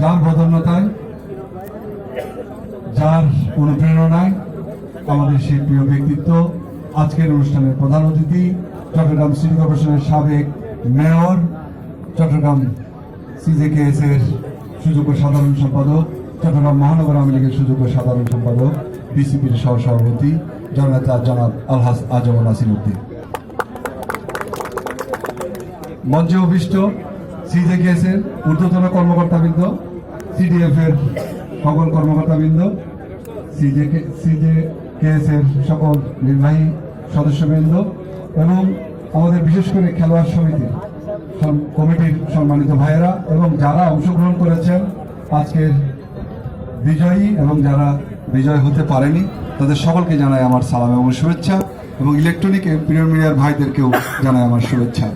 যার বদন্যতায় যার অনুপ্রেরণায় আমাদের সেই প্রিয় ব্যক্তিত্ব, আজকের অনুষ্ঠানের প্রধান অতিথি চট্টগ্রাম সিটি কর্পোরেশনের সাবেক মেয়র চট্টগ্রাম সিজেকেএস এর সুযোগ্য সাধারণ সম্পাদক, চট্টগ্রাম মহানগর আওয়ামী লীগের সুযোগ্য সাধারণ সম্পাদক, বিসিপির সহ সভাপতি জননেতা জনাব আলহাস আজম নাসির উদ্দিন। মঞ্চে অভিষ্ট সিজেকেএস এর ঊর্ধ্বতন কর্মকর্তাবৃন্দ সিডিএফ এর সকল কর্মকর্তাবৃন্দ সিজেকেএস এর সকল নির্বাহী সদস্যবৃন্দ এবং আমাদের বিশেষ করে খেলোয়াড় সমিতি কমিটির সম্মানিত ভাইয়েরা এবং যারা অংশগ্রহণ করেছেন আজকের বিজয়ী এবং যারা বিজয় হতে পারেনি, তাদের সকলকে জানাই আমার সালাম এবং শুভেচ্ছা এবং ইলেকট্রনিক প্রিয় মিডিয়ার ভাইদেরকেও জানাই আমার শুভেচ্ছা।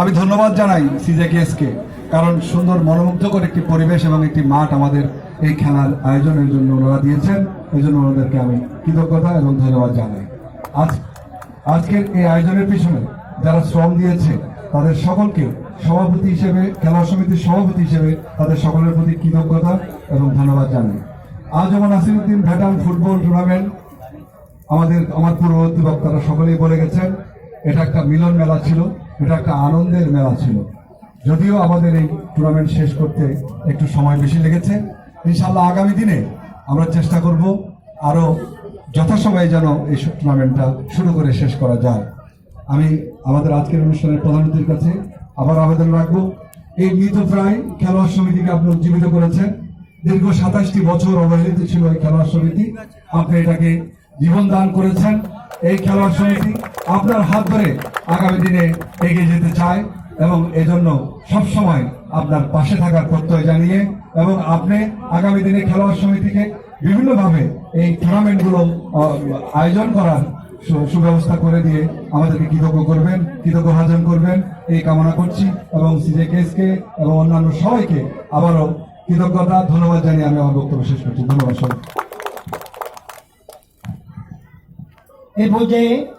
আমি ধন্যবাদ জানাই সিজেকেএসকে কারণ সুন্দর মনোমুগ্ধকর একটি পরিবেশ এবং একটি মাঠ আমাদের এই খেলার আয়োজনের জন্য ওনারা দিয়েছেন। এই জন্য ওনাদেরকে আমি কৃতজ্ঞতা এবং ধন্যবাদ জানাই। আজ, আজকের এই আয়োজনের পিছনে যারা শ্রম দিয়েছে, তাদের সকলকে সভাপতি হিসেবে, খেলা সমিতির সভাপতি হিসেবে তাদের সকলের প্রতি কৃতজ্ঞতা এবং ধন্যবাদ জানাই। আজ যেমন নাসিরুদ্দিন ভেটান ফুটবল টুর্নামেন্ট, আমাদের, আমার পূর্ববর্তী বক্তারা সকলেই বলে গেছেন, এটা একটা মিলন মেলা ছিল, এটা একটা আনন্দের মেলা ছিল। যদিও আমাদের এই টুর্নামেন্ট শেষ করতে একটু সময় বেশি লেগেছে ইনশাল্লাহ আগামী দিনে আমরা চেষ্টা করব আরও যথাসময়ে যেন এই টুর্নামেন্টটা শুরু করে শেষ করা যায়। আমি আমাদের আজকের অনুষ্ঠানের প্রধান অতিথির কাছে আবার আবেদন রাখব। এই মৃতপ্রায় খেলোয়াড় সমিতিকে আপনি উজ্জীবিত করেছেন। দীর্ঘ সাতাশটি বছর অবহেলিত ছিল এই খেলোয়াড় সমিতি। আপনি এটাকে জীবন দান করেছেন। এই খেলোয়াড় সমিতি আপনার হাত ধরে আগামী দিনে এগিয়ে যেতে চায় এবং এজন্য সবসময় আপনার পাশে থাকার প্রত্যয় জানিয়ে এবং আপনি আগামী দিনে খেলোয়াড় সমিতিকে বিভিন্নভাবে এই টুর্নামেন্টগুলো আয়োজন করার সুব্যবস্থা করে দিয়ে আমাদেরকে কৃতজ্ঞ করবেন, কৃতজ্ঞ ভাজন করবেন। এই কামনা করছি এবং সিজে কেসকে এবং অন্যান্য সবাইকে আবারও কৃতজ্ঞতা, ধন্যবাদ জানিয়ে আমি আমার বক্তব্য শেষ করছি। ধন্যবাদ সবাই এ পর্যায়ে